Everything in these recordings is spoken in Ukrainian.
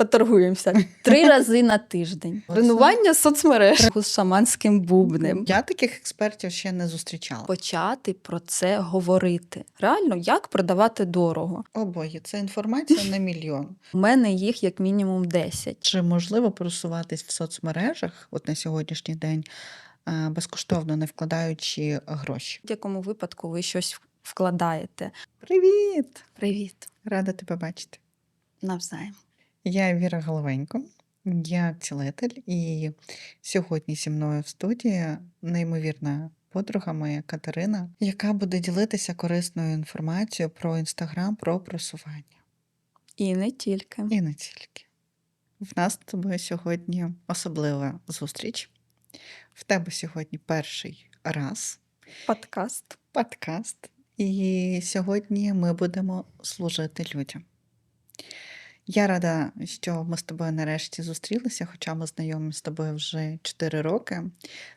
поторгуємося три рази на тиждень. Тренування соцмереж з шаманським бубнем. Я таких експертів ще не зустрічала. Почати про це говорити. Реально, як продавати дорого. Обоє, це інформація на мільйон. У мене їх як мінімум 10. Чи можливо просуватись в соцмережах от на сьогоднішній день е, безкоштовно, не вкладаючи гроші? В будь-якому випадку ви щось вкладаєте. Привіт! Привіт, Рада тебе бачити. навзаєм. Я Віра Головенько, я цілитель, і сьогодні зі мною в студії неймовірна подруга моя Катерина, яка буде ділитися корисною інформацією про інстаграм, про просування. І не тільки. І не тільки. В нас з тобою сьогодні особлива зустріч. В тебе сьогодні перший раз Подкаст. подкаст, і сьогодні ми будемо служити людям. Я рада, що ми з тобою нарешті зустрілися, хоча ми знайомі з тобою вже 4 роки.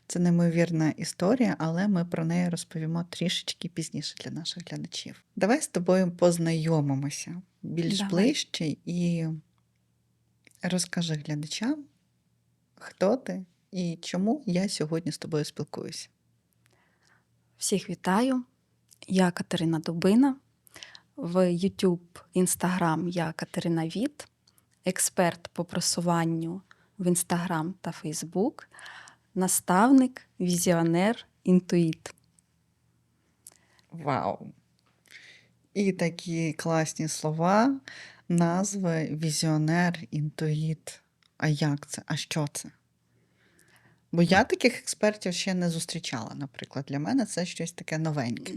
Це неймовірна історія, але ми про неї розповімо трішечки пізніше для наших глядачів. Давай з тобою познайомимося більш Давай. ближче і розкажи глядачам, хто ти і чому я сьогодні з тобою спілкуюся. Всіх вітаю. Я Катерина Дубина. В YouTube, Instagram я Катерина Віт, експерт по просуванню в Instagram та Facebook, наставник, візіонер, інтуїт. Вау! І такі класні слова, назви візіонер, інтуїт. А як це? А що це? Бо я таких експертів ще не зустрічала, наприклад. Для мене це щось таке новеньке.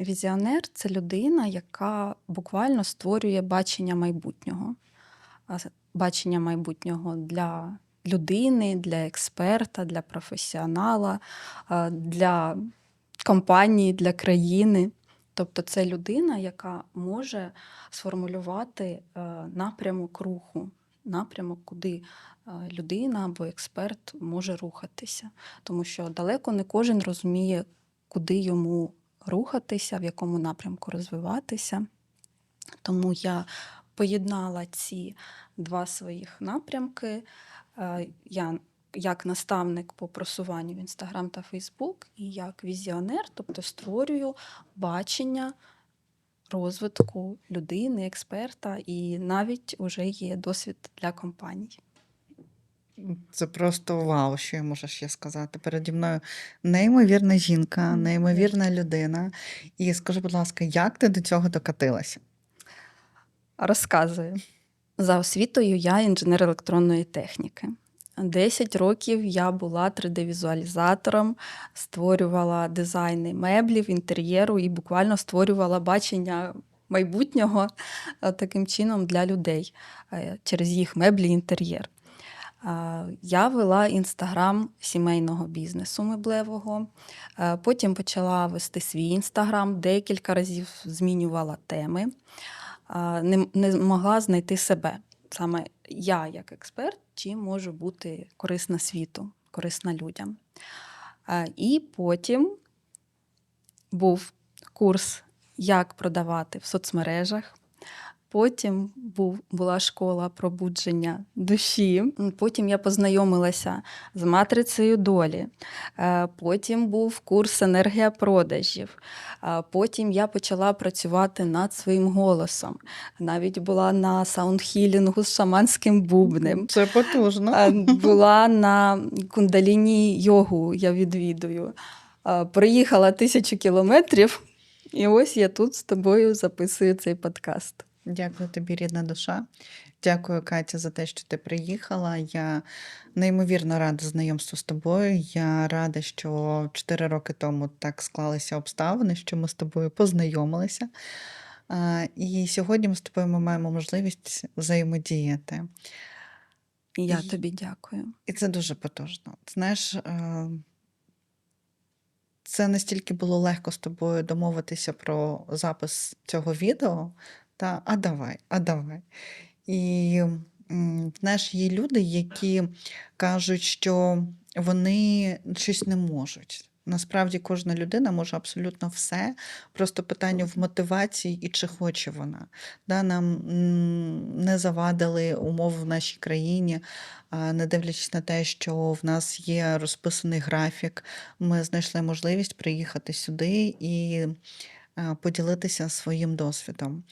Візіонер це людина, яка буквально створює бачення майбутнього. Бачення майбутнього для людини, для експерта, для професіонала, для компанії, для країни. Тобто це людина, яка може сформулювати е, напрямок руху, напрямок, куди е, людина або експерт може рухатися. Тому що далеко не кожен розуміє, куди йому рухатися, в якому напрямку розвиватися. Тому я поєднала ці два своїх напрямки. Е, Я як наставник по просуванню в Інстаграм та Фейсбук, і як візіонер, тобто створюю бачення розвитку людини, експерта, і навіть вже є досвід для компаній. Це просто вау, що я можу ще сказати. Переді мною неймовірна жінка, неймовірна людина. І скажи, будь ласка, як ти до цього докатилася? Розказую. За освітою я інженер електронної техніки. 10 років я була 3D-візуалізатором, створювала дизайни меблів, інтер'єру і буквально створювала бачення майбутнього е, таким чином для людей е, через їх меблі і інтер'єр. Я вела інстаграм сімейного бізнесу меблевого. Потім почала вести свій інстаграм, декілька разів змінювала теми не, не могла знайти себе. Саме я, як експерт, чим можу бути корисна світу, корисна людям. І потім був курс, як продавати в соцмережах. Потім був, була школа пробудження душі. Потім я познайомилася з матрицею долі. Е, Потім був курс енергія продажів. Потім я почала працювати над своїм голосом. Навіть була на саундхілінгу з шаманським бубнем. Це потужно. Була на кундаліні йогу, я відвідую. А, Проїхала тисячу кілометрів, і ось я тут з тобою записую цей подкаст. Дякую тобі, рідна душа. Дякую, Катя, за те, що ти приїхала. Я неймовірно рада знайомству з тобою. Я рада, що 4 роки тому так склалися обставини, що ми з тобою познайомилися. І сьогодні ми з тобою ми маємо можливість взаємодіяти. Я І- тобі дякую. І це дуже потужно. Знаєш, е, це настільки було легко з тобою домовитися про запис цього відео. Та а давай, а давай. І знаєш, є люди, які кажуть, що вони щось не можуть. Насправді кожна людина може абсолютно все. Просто питання в мотивації і чи хоче вона. Да, нам не завадили умови в нашій країні, не дивлячись на те, що в нас є розписаний графік, ми знайшли можливість приїхати сюди і поділитися своїм досвідом.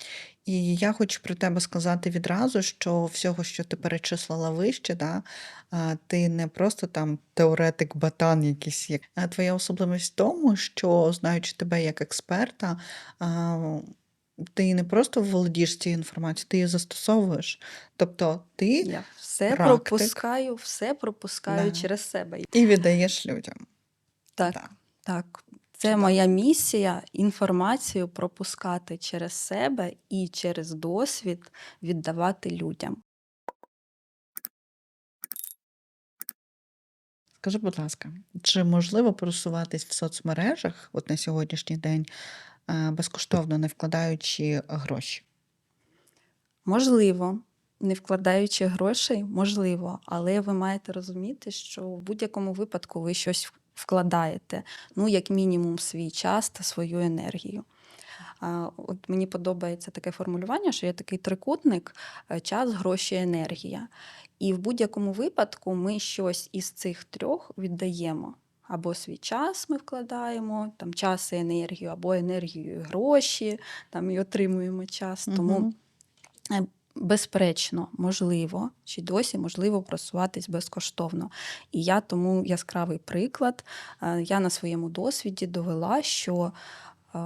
І я хочу про тебе сказати відразу, що всього, що ти перечислила вище, да, ти не просто там теоретик батан якийсь. є. Твоя особливість в тому, що знаючи тебе як експерта, ти не просто володієш цією інформацією, ти її застосовуєш. Тобто ти Я все практик. пропускаю, все пропускаю Да. через себе. і віддаєш людям. Так, Так. так. Це Чудово. моя місія інформацію пропускати через себе і через досвід віддавати людям. Скажи, будь ласка, чи можливо просуватись в соцмережах от на сьогоднішній день безкоштовно, не вкладаючи гроші? Можливо, не вкладаючи грошей, можливо, але ви маєте розуміти, що в будь-якому випадку ви щось вкладаєте, ну, як мінімум, свій час та свою енергію. От мені подобається таке формулювання, що є такий трикутник е, час, гроші, енергія. І в будь-якому випадку ми щось із цих трьох віддаємо. Або свій час ми вкладаємо, там час і енергію, або енергію і гроші, там і отримуємо час. Тому. Безперечно, можливо, чи досі можливо просуватись безкоштовно. І я тому яскравий приклад. Е, Я на своєму досвіді довела, що е,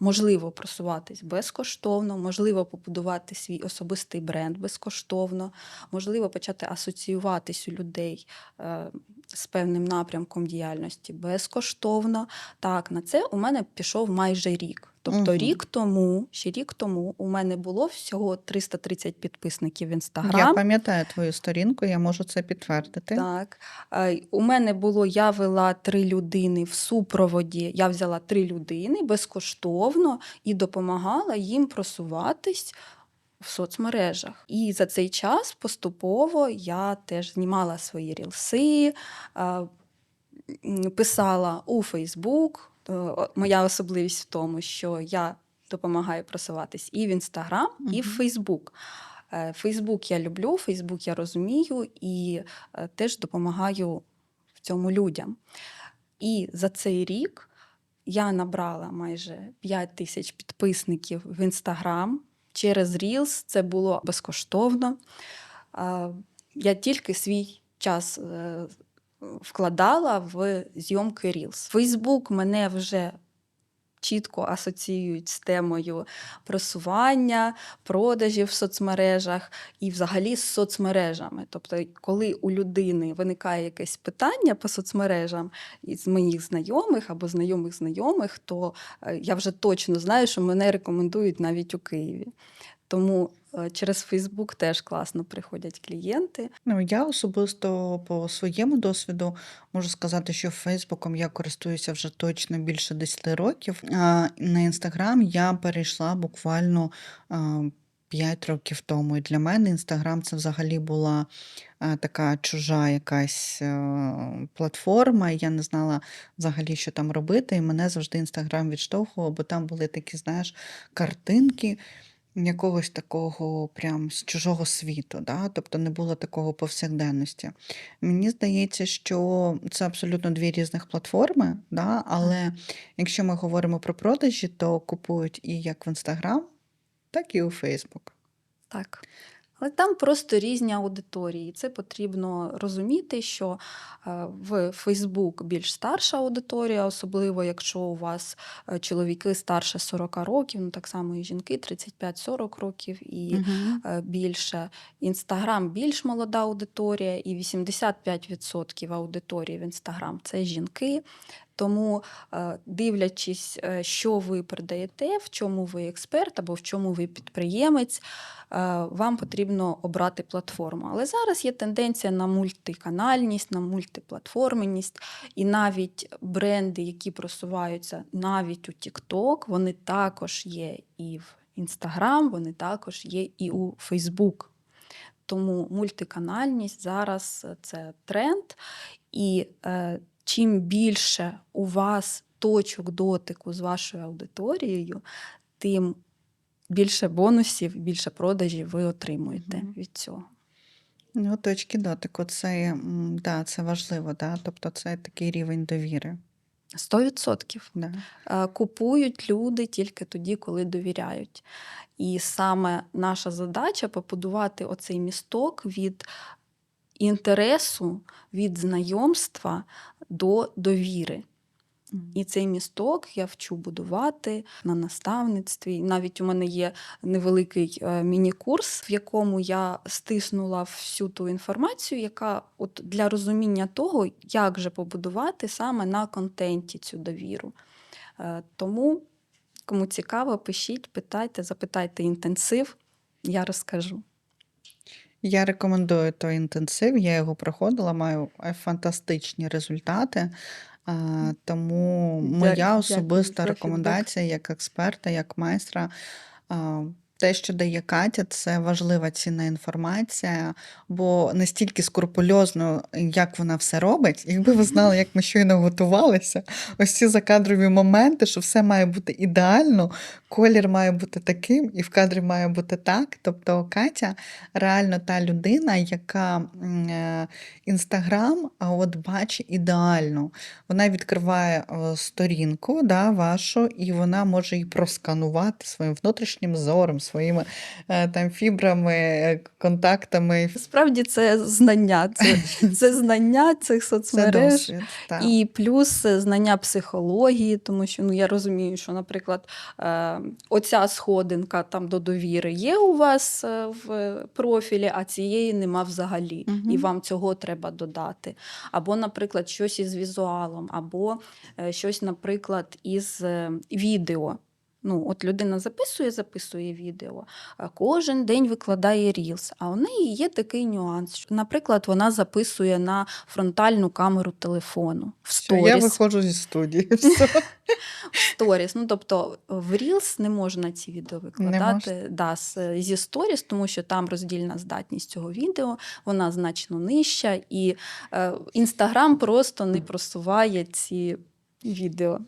можливо просуватись безкоштовно, можливо побудувати свій особистий бренд безкоштовно, можливо почати асоціюватись у людей е, з певним напрямком діяльності безкоштовно. Так, на це у мене пішов майже рік. Тобто Мгм. рік тому, ще рік тому, у мене було всього 330 підписників в Я пам'ятаю твою сторінку, я можу це підтвердити. Так. Е, У мене було, я вела три людини в супроводі. Я взяла три людини безкоштовно і допомагала їм просуватись в соцмережах. І за цей час поступово я теж знімала свої рілси, е, писала у Фейсбук. Е, Моя особливість в тому, що я допомагаю просуватись і в Інстаграм, і в. Фейсбук. Е, Фейсбук я люблю, Фейсбук я розумію і е, теж допомагаю в цьому людям. І за цей рік я набрала майже 5 тисяч підписників в Інстаграм. Через Reels це було безкоштовно. Я тільки свій час е, вкладала в зйомки Reels. Фейсбук мене вже чітко асоціюють з темою просування, продажів в соцмережах і взагалі з соцмережами. Тобто, коли у людини виникає якесь питання по соцмережам із моїх знайомих або знайомих знайомих, то е, я вже точно знаю, що мене рекомендують навіть у Києві. Тому через Фейсбук теж класно приходять клієнти. Ну, я особисто по своєму досвіду можу сказати, що Фейсбуком я користуюся вже точно більше 10 років. А на Інстаграм я перейшла буквально а, 5 років тому. І для мене Інстаграм це взагалі була така чужа якась е, платформа. Я не знала взагалі, що там робити. І мене завжди Інстаграм відштовхував, бо там були такі, знаєш, картинки якогось такого прям з чужого світу, да? тобто не було такого повсякденності. Мені здається, що це абсолютно дві різних платформи, да? але якщо ми говоримо про продажі, то купують і як в Інстаграм, так і у Фейсбук. Так. Але там просто різні аудиторії. Це потрібно розуміти, що е, в Facebook більш старша аудиторія, особливо якщо у вас е, чоловіки старше 40 років, ну так само і жінки 35-40 років і е, більше. Інстаграм більш молода аудиторія, і 85% аудиторії в Інстаграм це жінки. Тому, е, дивлячись, е, що ви продаєте, в чому ви експерт або в чому ви підприємець, е, вам потрібно обрати платформу. Але зараз є тенденція на мультиканальність, на мультиплатформеність, і навіть бренди, які просуваються навіть у TikTok, вони також є і в Instagram, вони також є і у Facebook. Тому мультиканальність зараз це тренд. І е, чим більше у вас точок дотику з вашою аудиторією, тим більше бонусів, більше продажів ви отримуєте Мгм. від цього. Ну, точки дотику, це, да, це важливо, да? тобто це такий рівень довіри. 100%. Да. Е, Купують люди тільки тоді, коли довіряють. І саме наша задача побудувати оцей місток від інтересу, від знайомства до довіри. І цей місток я вчу будувати на наставництві. Навіть у мене є невеликий е, міні-курс, в якому я стиснула всю ту інформацію, яка от для розуміння того, як же побудувати саме на контенті цю довіру. Е, Тому, кому цікаво, пишіть, питайте, запитайте інтенсив, я розкажу. Я рекомендую той інтенсив, я його проходила, маю е, фантастичні результати. А, Тому моя особиста рекомендація як експерта, як майстра. а, Те, що дає Катя, це важлива цінна інформація, бо настільки скрупульозно, як вона все робить, якби ви знали, як ми щойно готувалися, ось ці закадрові моменти, що все має бути ідеально, колір має бути таким, і в кадрі має бути так. Тобто Катя реально та людина, яка е, інстаграм а от бачить ідеально. Вона відкриває е, сторінку да, вашу, і вона може її просканувати своїм внутрішнім зором, своїми е, там фібрами, е, контактами. Справді це знання, це, це знання цих Це соцмереж. досвід. Так. І плюс е, знання психології, тому що ну я розумію, що, наприклад, оця сходинка там до довіри є у вас в профілі, а цієї нема взагалі. Мгм. І вам цього треба додати. Або, наприклад, щось із візуалом, або щось, наприклад, із відео. Ну, от людина записує, записує відео, кожен день викладає Reels. А у неї є такий нюанс. що, Наприклад, вона записує на фронтальну камеру телефону в Все, я виходжу зі студії. В сторіс. Ну, тобто в Reels не можна ці відео викладати да, зі сторіс, тому що там роздільна здатність цього відео, вона значно нижча, і Інстаграм просто не просуває ці відео.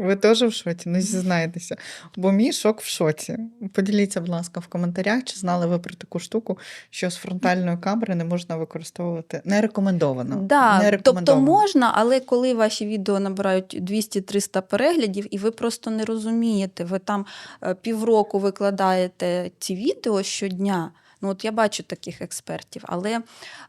Ви теж в шоці? Не зізнайтеся. Бо мій шок в шоці. Поділіться, будь ласка, в коментарях, чи знали ви про таку штуку, що з фронтальної камери не можна використовувати. Не рекомендовано. Да, не тобто можна, але коли ваші відео набирають 200-300 переглядів, і ви просто не розумієте, ви там е, півроку викладаєте ці відео щодня. Ну, от я бачу таких експертів, але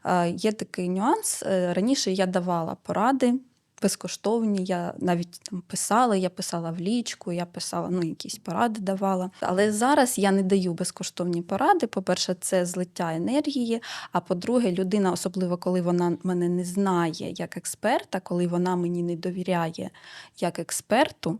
е, є такий нюанс. Е, Раніше я давала поради безкоштовні. Я навіть там писала, я писала в лічку, я писала, ну, якісь поради давала. Але зараз я не даю безкоштовні поради. По-перше, це злиття енергії. А по-друге, людина, особливо коли вона мене не знає як експерта, коли вона мені не довіряє як експерту.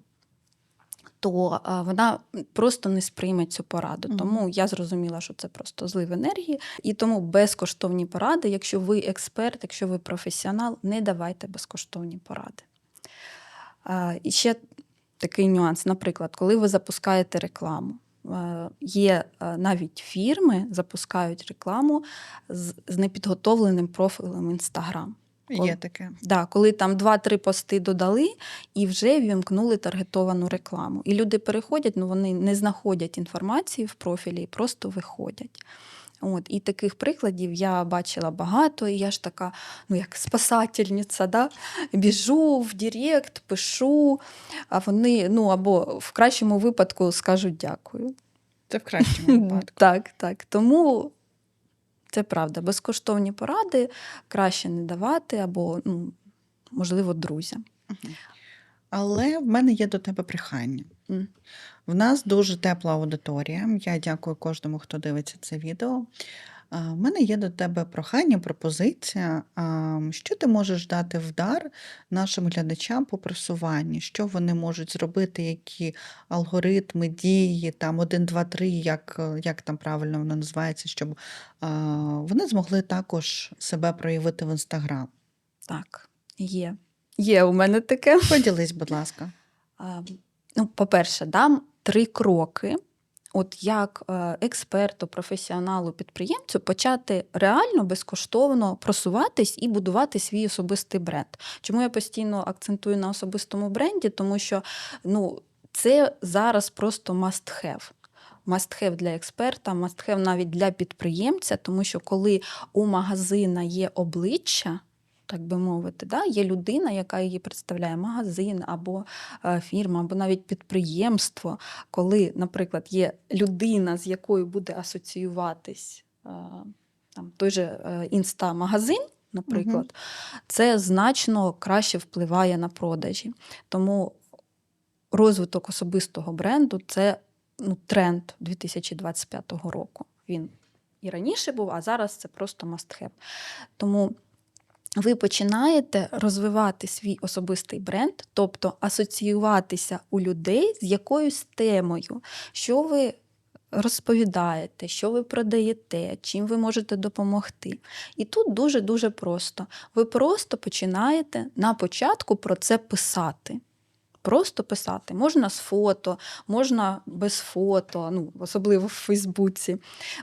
То вона просто не сприйме цю пораду. Мгм. Тому я зрозуміла, що це просто злив енергії. І тому безкоштовні поради, якщо ви експерт, якщо ви професіонал, не давайте безкоштовні поради. І ще такий нюанс. Наприклад, коли ви запускаєте рекламу, е, є е, навіть фірми, запускають рекламу з, з непідготовленим профілем Інстаграм. Є таке. Да, коли там 2-3 пости додали і вже вімкнули таргетовану рекламу. І люди переходять, ну вони не знаходять інформації в профілі і просто виходять. От, і таких прикладів я бачила багато, і я ж така, ну як спасательниця, да? біжу в Директ, пишу, а вони ну або в кращому випадку скажуть дякую. Це в кращому випадку. Так, так. Тому це правда. Безкоштовні поради краще не давати, або, ну, можливо, друзям. Але в мене є до тебе прохання. М. В нас дуже тепла аудиторія. Я дякую кожному, хто дивиться це відео. В мене є до тебе прохання, пропозиція. А, Що ти можеш дати в дар нашим глядачам по просуванню? Що вони можуть зробити, які алгоритми, дії, там 1, 2, 3, як, е, як там правильно воно називається, щоб а, вони змогли також себе проявити в інстаграм? Так, є. Є у мене таке. Поділись, будь ласка. А, Ну, по-перше, дам три кроки от як е, експерту, професіоналу, підприємцю почати реально безкоштовно просуватись і будувати свій особистий бренд. Чому я постійно акцентую на особистому бренді? Тому що ну, це зараз просто must have. Have для експерта, have навіть для підприємця, тому що коли у магазина є обличчя, так би мовити, да? є людина, яка її представляє, магазин або е, фірма, або навіть підприємство, коли, наприклад, є людина, з якою буде асоціюватись е, там, той же е, інста-магазин, наприклад, це значно краще впливає на продажі. Тому розвиток особистого бренду це ну, тренд 2025 року. Він і раніше був, а зараз це просто must have. Тому ви починаєте розвивати свій особистий бренд, тобто асоціюватися у людей з якоюсь темою, що ви розповідаєте, що ви продаєте, чим ви можете допомогти. І тут дуже-дуже просто. Ви просто починаєте на початку про це писати. Просто писати. Можна з фото, можна без фото, ну, особливо в Фейсбуці.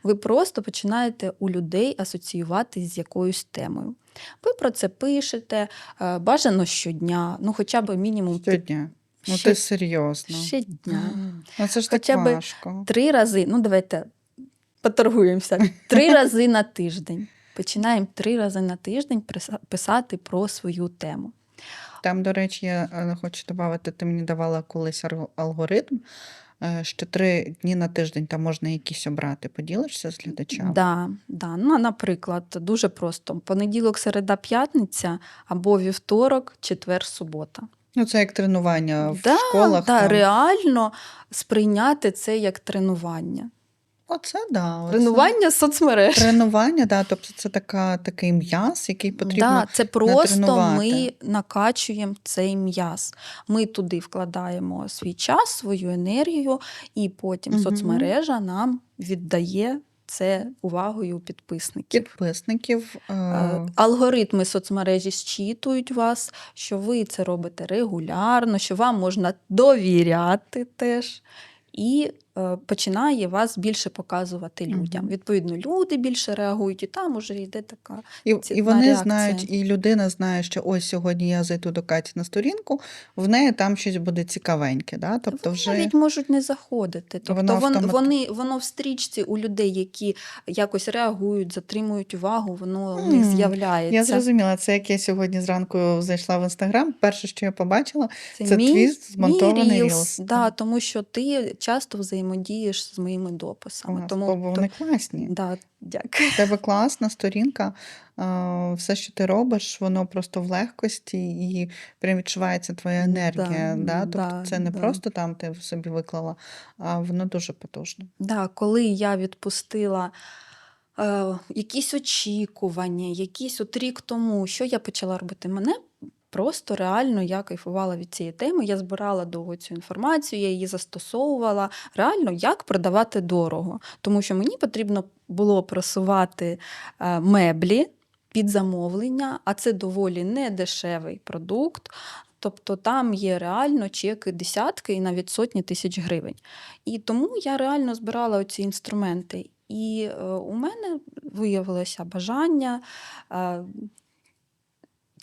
Ви просто починаєте у людей асоціюватись з якоюсь темою. Ви про це пишете е, бажано щодня, ну хоча б мінімум Щодня. Ну Ще- ти серйозно. щодня. Ну це ж Хоча так важко. Три рази, ну давайте поторгуємося. Три рази на тиждень. Починаємо три рази на тиждень писати про свою тему. Там, до речі, я е, хочу додати, ти мені давала колись алгоритм, е, що три дні на тиждень там можна якісь обрати. Поділишся з глядачами? Да, да. Ну, наприклад, дуже просто: понеділок, середа, п'ятниця або вівторок, четвер, субота. Ну, це як тренування в да, школах. да, там. реально сприйняти це як тренування. Оце да. Оце. Тренування соцмереж. Тренування, да, тобто це така, такий м'яз, який потрібно. Да, це просто ми накачуємо цей м'яз. Ми туди вкладаємо свій час, свою енергію, і потім Мгм. соцмережа нам віддає це увагою підписників. Підписників. е, Е, Алгоритми соцмережі зчитують вас, що ви це робите регулярно, що вам можна довіряти теж. І починає вас більше показувати людям. Відповідно, люди більше реагують, і там уже йде така. І, і вони реакція. знають, і людина знає, що ось сьогодні я зайду до Каті на сторінку, в неї там щось буде цікавеньке. Да? Тобто Вони вже навіть можуть не заходити. Тобто Воно автомат- вони, воно в стрічці у людей, які якось реагують, затримують увагу, воно в них я зрозуміла, це як я сьогодні зранку зайшла в інстаграм. Перше, що я побачила, Це, це мій змонтований Reels. Да, тому що ти часто взаємодієш з моїми дописами. клас, Тому бо то- класні. да, дякую. У тебе класна сторінка, все, що ти робиш, воно просто в легкості і прям відчувається твоя енергія. Да, Да, Тобто да, це не да. просто там ти собі виклала, а воно дуже потужно. Да, коли я відпустила е, якісь очікування, якісь от рік тому, що я почала робити? Мене просто реально я кайфувала від цієї теми. Я збирала довго цю інформацію, я її застосовувала. Реально, як продавати дорого. Тому що мені потрібно було просувати е, меблі під замовлення, а це доволі недешевий продукт. Тобто там є реально чеки десятки і навіть сотні тисяч гривень. І тому я реально збирала оці інструменти. І е, у мене виявилося бажання е,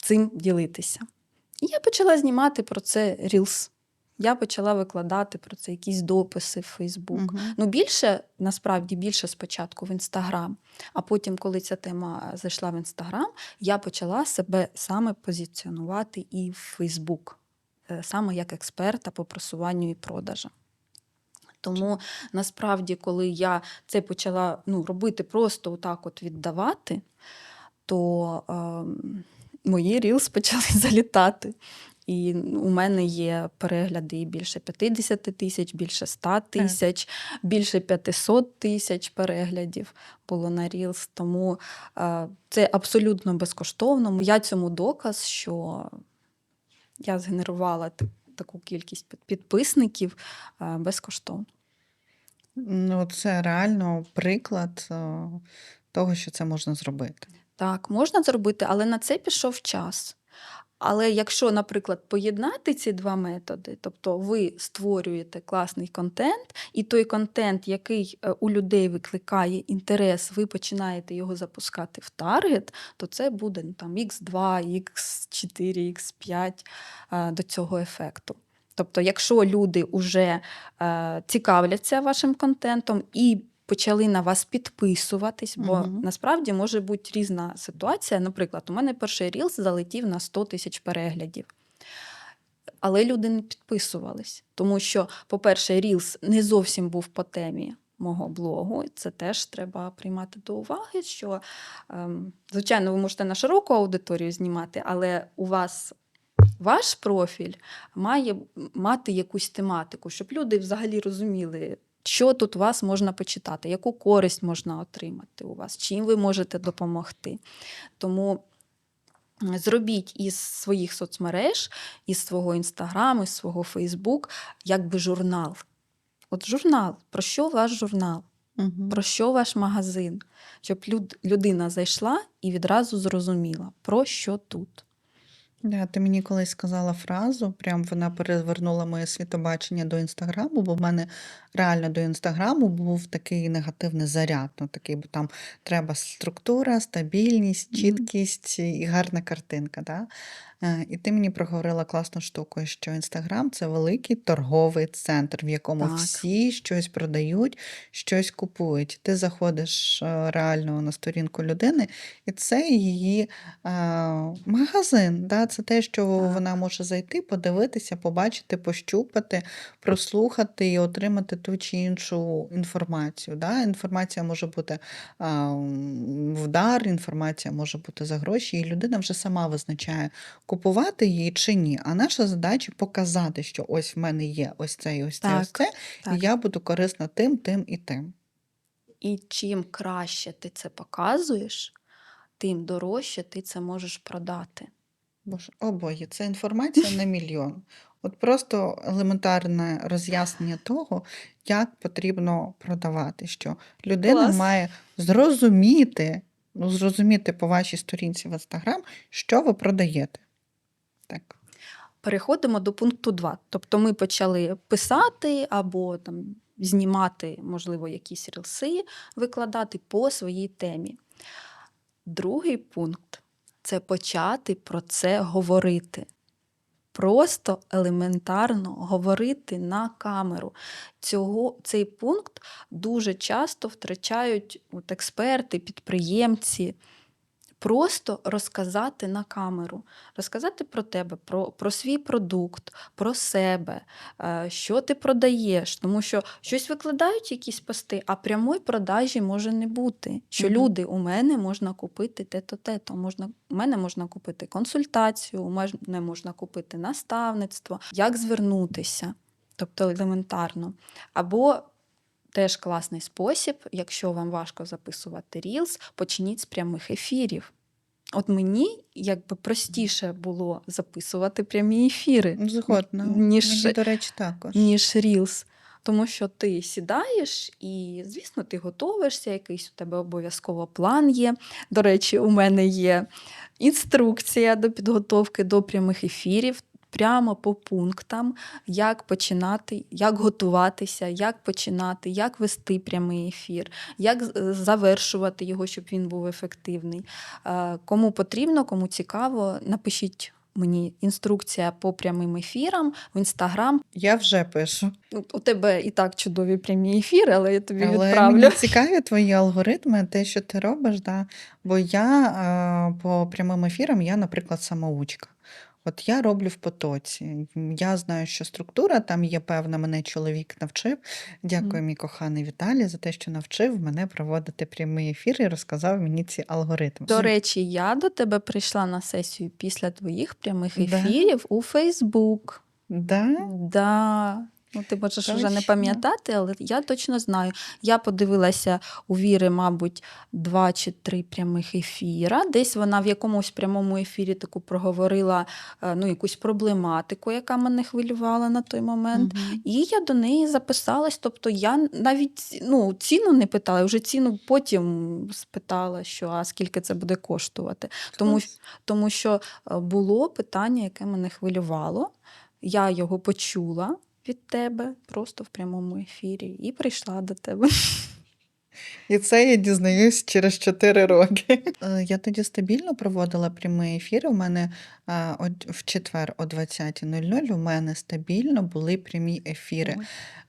цим ділитися. І я почала знімати про це Reels. Я почала викладати про це якісь дописи в Фейсбук. Мгм. Ну, більше, насправді, більше спочатку в Інстаграм. А потім, коли ця тема зайшла в Інстаграм, я почала себе саме позиціонувати і в Фейсбук, е, саме як експерта по просуванню і продажам. Тому насправді, коли я це почала ну, робити просто отак от віддавати, то ем, мої рілс почали залітати. І у мене є перегляди більше 50 тисяч, більше 100 тисяч, більше 500 тисяч переглядів було на Reels. Тому е, це абсолютно безкоштовно. Я цьому доказ, що я згенерувала та- таку кількість під- підписників е, безкоштовно. Ну, це реально приклад е, того, що це можна зробити. Так, можна зробити, але на це пішов час. Але якщо, наприклад, поєднати ці два методи, тобто ви створюєте класний контент, і той контент, який е, у людей викликає інтерес, ви починаєте його запускати в таргет, то це буде ну, там X2, X4, X5 е, до цього ефекту. Тобто, якщо люди вже е, цікавляться вашим контентом і почали на вас підписуватись, бо Мгм. насправді може бути різна ситуація. Наприклад, у мене перший рілс залетів на 100 тисяч переглядів. Але люди не підписувались, тому що, по-перше, Рілс не зовсім був по темі мого блогу. Це теж треба приймати до уваги. Що, ем, звичайно, ви можете на широку аудиторію знімати, але у вас ваш профіль має мати якусь тематику, щоб люди взагалі розуміли. Що тут у вас можна почитати, яку користь можна отримати у вас, чим ви можете допомогти. Тому зробіть із своїх соцмереж, із свого інстаграму, із свого Фейсбук, якби журнал. От журнал, про що ваш журнал? Мгм. Про що ваш магазин? Щоб люд, людина зайшла і відразу зрозуміла, про що тут. Да, ти мені колись сказала фразу, прям вона перевернула моє світобачення до інстаграму, бо в мене реально до інстаграму був такий негативний заряд. Ну, такий, бо там треба структура, стабільність, Мгм. чіткість і гарна картинка. Да? Е, І ти мені проговорила класну штуку, що інстаграм це великий торговий центр, в якому Так. всі щось продають, щось купують. Ти заходиш е, реально на сторінку людини, і це її е, магазин. Да? Це те, що Так. вона може зайти, подивитися, побачити, пощупати, прослухати і отримати ту чи іншу інформацію. Да? Інформація може бути в дар, інформація може бути за гроші, і людина вже сама визначає, купувати її чи ні. А наша задача показати, що ось в мене є ось це і ось це, ось це, так. і я буду корисна тим, тим і тим. І чим краще ти це показуєш, тим дорожче ти це можеш продати. Боже, обоє, це інформація на мільйон. От просто елементарне роз'яснення того, як потрібно продавати, що людина Клас. має зрозуміти, ну, зрозуміти по вашій сторінці в Інстаграм, що ви продаєте. Так. Переходимо до пункту 2. Тобто ми почали писати або там знімати, можливо, якісь рілси, викладати по своїй темі. Другий пункт це почати про це говорити. Просто елементарно говорити на камеру. Цього, цей пункт дуже часто втрачають от експерти, підприємці. Просто розказати на камеру, розказати про тебе, про, про свій продукт, про себе, е, що ти продаєш. Тому що щось викладають якісь пости, а прямої продажі може не бути. Що Мгм. люди у мене можна купити те-то, те-то. Можна, у мене можна купити консультацію, у мене можна купити наставництво, як звернутися, тобто елементарно. Або Теж класний спосіб, якщо вам важко записувати Reels, почніть з прямих ефірів. От мені якби простіше було записувати прямі ефіри, Згодна. ніж, Мені, до речі, також. ніж Reels. Тому що ти сідаєш і, звісно, ти готовишся, якийсь у тебе обов'язково план є. До речі, у мене є інструкція до підготовки до прямих ефірів. Прямо по пунктам, як починати, як готуватися, як починати, як вести прямий ефір, як завершувати його, щоб він був ефективний. Е, Кому потрібно, кому цікаво, напишіть мені інструкція по прямим ефірам в інстаграм. Я вже пишу. Ну, У тебе і так чудові прямі ефіри, але я тобі Але відправлю. мені цікаві твої алгоритми, те, що ти робиш, да? бо я е, по прямим ефірам, я, наприклад, самоучка. От я роблю в потоці. Я знаю, що структура там є певна, мене чоловік навчив. Дякую, мій коханий Віталій, за те, що навчив мене проводити прямі ефіри і розказав мені ці алгоритми. До речі, я до тебе прийшла на сесію після твоїх прямих Да? ефірів у Фейсбук. да? Да. Ну, ти можеш вже не пам'ятати, але я точно знаю. Я подивилася у Віри, мабуть, два чи три прямих ефіра. Десь вона в якомусь прямому ефірі таку проговорила е, ну, якусь проблематику, яка мене хвилювала на той момент. Мгм. І я до неї записалась. Тобто я навіть ну, ціну не питала, вже ціну потім спитала, що а скільки це буде коштувати. Тому, тому що е, було питання, яке мене хвилювало. Я його почула від тебе просто в прямому ефірі і прийшла до тебе. І це я дізнаюсь через 4 роки. Е, Я тоді стабільно проводила прямі ефіри. У мене е, в четвер о 20.00 у мене стабільно були прямі ефіри.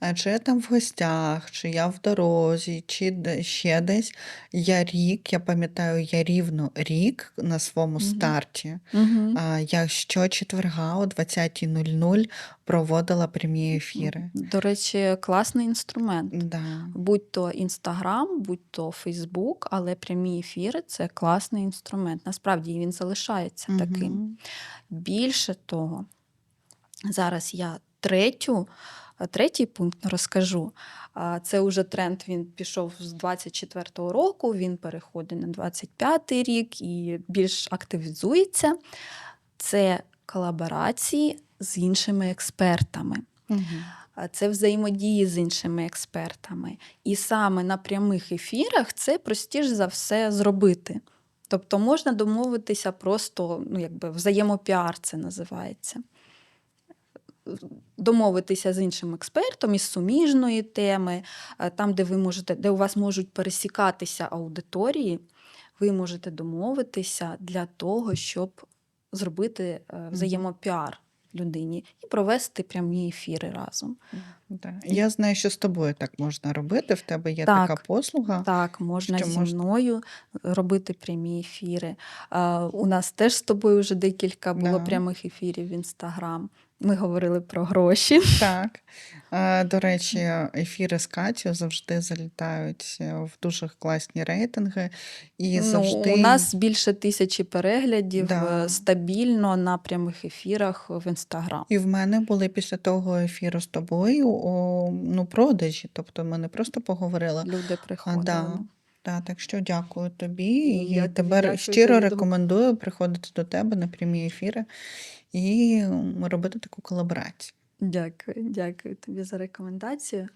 Е, Чи я там в гостях, чи я в дорозі, чи ще десь. Я рік, я пам'ятаю, я рівно рік на своєму Мгм. старті. Угу. Я щочетверга о 20.00 проводила прямі ефіри. До речі, класний інструмент. Да. Будь то Інстаграм, будь то Фейсбук, але прямі ефіри це класний інструмент. Насправді він залишається таким. Більше того, зараз я третю, третій пункт розкажу. Це вже тренд, він пішов з 24-го року, він переходить на 25-й рік і більш активізується. Це колаборації з іншими експертами. А Це взаємодії з іншими експертами. І саме на прямих ефірах це простіше за все зробити. Тобто можна домовитися просто, ну, якби взаємопіар це називається. Домовитися з іншим експертом із суміжної теми, е, там, де ви можете, де у вас можуть пересікатися аудиторії, ви можете домовитися для того, щоб зробити е, взаємопіар людині і провести прямі ефіри разом. Я знаю, що з тобою так можна робити. В тебе є Так. така послуга. Так, можна зі можна? мною робити прямі ефіри. А, у нас теж з тобою вже декілька було Да. прямих ефірів в інстаграм. Ми говорили про гроші. Так. До речі, ефіри з Катю завжди залітають е, в дуже класні рейтинги. І завжди Ну, у нас більше тисячі переглядів Да. е, стабільно на прямих ефірах в інстаграм. і в мене були після того ефіру з тобою о, ну, продажі. Тобто ми не просто поговорили. Люди приходили. да. Да, так що дякую тобі. І Я тепер дякую, щиро тобі рекомендую приходити до тебе на прямі ефіри і робити таку колаборацію. Дякую, дякую тобі за рекомендацію.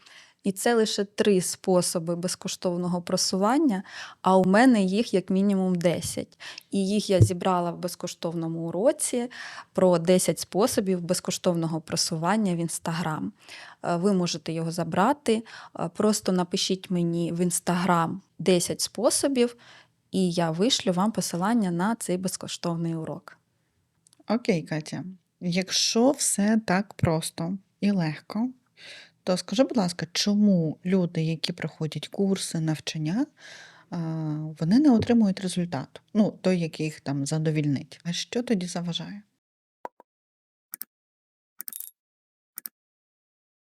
І це лише три способи безкоштовного просування, а у мене їх як мінімум 10. І їх я зібрала в безкоштовному уроці про 10 способів безкоштовного просування в Інстаграм. Е, Ви можете його забрати. Е, Просто напишіть мені в Інстаграм 10 способів, і я вишлю вам посилання на цей безкоштовний урок. Окей, Катя. Якщо все так просто і легко, то скажи, будь ласка, чому люди, які проходять курси, навчання, вони не отримують результату? Ну, той, який їх там задовільнить. А що тоді заважає?